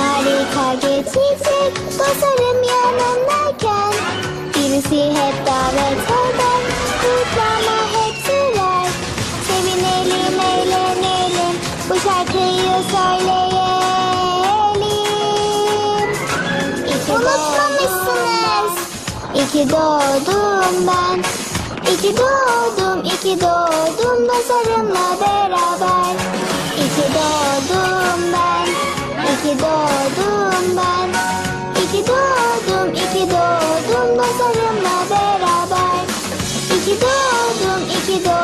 Başa geçecek basarım yanındayken. Birisi hep davet eder Kutlama hep sürer. Sevinelim eğlenelim Bu şarkıyı söyleyelim. İki Unutmamışsınız. İki doğdum ben. İki doğdum, iki doğdum Basarımla beraber どんどん行きど